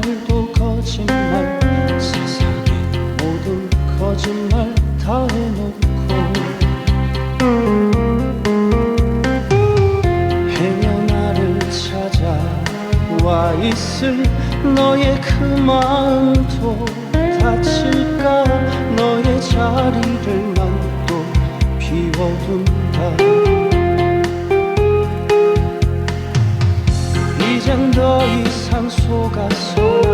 말도 거짓말 세상에 모두 거짓말 다 해놓고. 행여 나를 찾아와 있을 너의 그 마음도 다칠까? 너의 자리를 만또 비워둔다. 이젠 너의 이상 속아선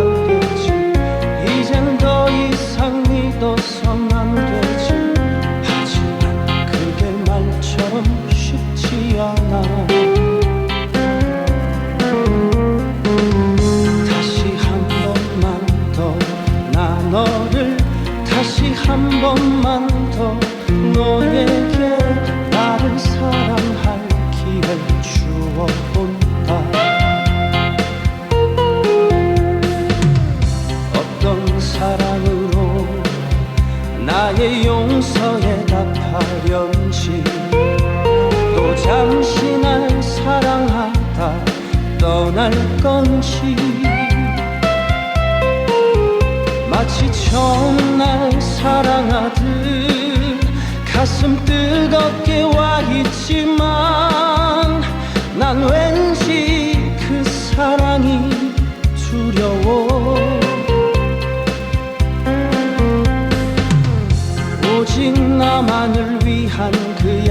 답하련지 또 잠시 날 사랑하다 떠날 건지 마치 처음 날 사랑하듯 가슴 뜨겁게 와 있지만